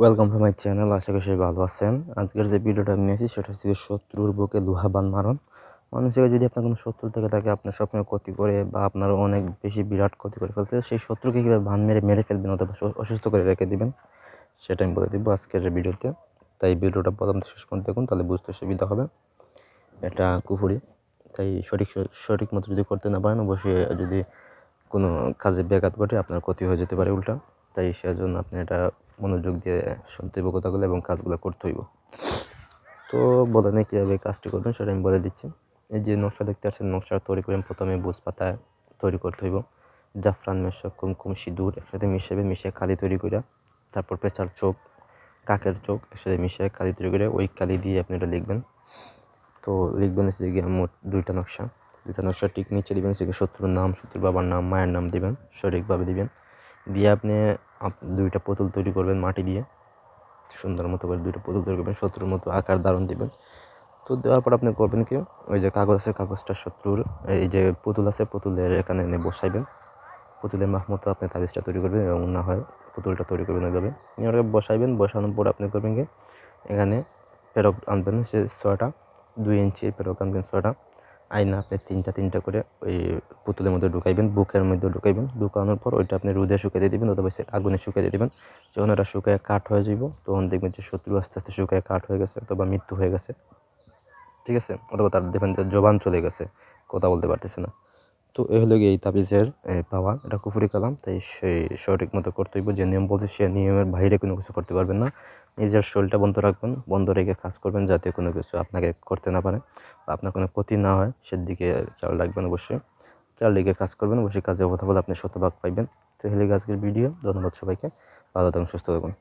Welcome to my channel আশা করি সবাই ভালো আছেন। আজকের যে ভিডিওটা আমি নিয়েছি, সেটা হচ্ছে শত্রুর বুকে লোহা বান মারণ মানুষের যদি আপনার কোনো শত্রু থেকে থাকে, আপনার স্বপ্নের ক্ষতি করে বা আপনার অনেক বেশি বিরাট ক্ষতি করে ফেলছে, সেই শত্রুকে কীভাবে বান মেরে মেরে ফেলবেন অথবা অসুস্থ করে রেখে দেবেন, সেটা আমি বলে দিব আজকের ভিডিওতে। তাই ভিডিওটা প্রথম শেষ পর্যন্ত দেখুন, তাহলে বুঝতে সুবিধা হবে। এটা কুফুরি। তাই সঠিক সঠিক মতো যদি করতে না পারেন, অবশ্যই যদি কোনো কাজে ব্যাঘাত ঘটে, আপনার ক্ষতি হয়ে যেতে পারে উল্টা। তাই সেজন্য আপনি এটা মনোযোগ দিয়ে শুনতে হইব কথাগুলো এবং কাজগুলো করতে হইব। তো বলে নেই কীভাবে কাজটি করবেন সেটা আমি বলে দিচ্ছি। এই যে নকশা দেখতে পাচ্ছেন নকশা তৈরি করেন প্রথমে বুজ পাতা তৈরি করতে হইব। জাফরান মেশা কুমকুম, সিঁদুর একসাথে মিশাবে মিশিয়ে কালি তৈরি করে তারপর পেঁচার চোখ, কাকের চোখ একসাথে মিশিয়ে কালি তৈরি করে ওই কালি দিয়ে আপনি এটা লিখবেন। তো লিখবেন হচ্ছে গিয়ে মোট দুইটা নকশা। দুইটা নকশা ঠিক নিচে দিবেন, হচ্ছে শত্রুর নাম, শত্রুর বাবার নাম, মায়ের নাম দিবেন, সঠিকভাবে দিবেন। দিয়ে আপনি আপ- দুইটা পুতুল তৈরি করবেন মাটি দিয়ে। সুন্দর মতো করে দুইটা পুতুল তৈরি করবেন, শত্রুর মতো আকার ধারণ দিবেন। তো দেওয়ার পর আপনি করবেন কি, ওই যে কাগজ আছে, কাগজটা শত্রুর, এই যে পুতুল আছে, পুতুলের এখানে এনে বসাইবেন। পুতুলের মাহ মতো আপনি তাবিজটা তৈরি করবেন এবং না হয় পুতুলটা তৈরি করবেন ওইভাবে। নিয়ে বসাইবেন, বসানোর পর আপনি করবেন কি, এখানে পেরক আনবেন, সে ছয়টা দুই ইঞ্চি পেরক আনবেন ছয়টা আয়না আপনি তিনটা তিনটা করে ওই পুতুলের মধ্যে ঢুকাইবেন, বুকের মধ্যে ঢুকাইবেন। ঢুকানোর পর ওইটা আপনি রোদে শুকিয়ে দিয়ে দেবেন অথবা আগুনে শুকিয়ে দিবেন। যখন ওটা শুকায় কাঠ হয়ে যাব তখন দেখবেন যে শত্রু আস্তে আস্তে শুকায় কাঠ হয়ে গেছে অথবা মৃত্যু হয়ে গেছে। ঠিক আছে? অথবা তার দেখবেন যে জবান চলে গেছে, কথা বলতে পারতেছে না। তো এ হলো গিয়ে এই তাবিজের পাওয়া এটা কুফুরি কালাম, তাই সেই সঠিক মতো করতে হইব। যে নিয়ম বলছে সে নিয়মের বাইরে কোনো কিছু করতে পারবেন না। নিজের শরীরটা বন্ধ রাখবেন, বন্ধ রেখে কাজ করবেন যাতে কোনো কিছু আপনাকে করতে না পারে। আপনার কোনো ক্ষতি না হয়, সেদিকে খেয়াল রাখবেন অবশ্যই। খেয়াল রেখে কাজ করবেন অবশ্যই কাজে কথা বলে আপনি শতভাগ পাইবেন। তো হেলে আজকের ভিডিও। ধন্যবাদ সবাইকে। ভালো থাকুন, সুস্থ থাকুন।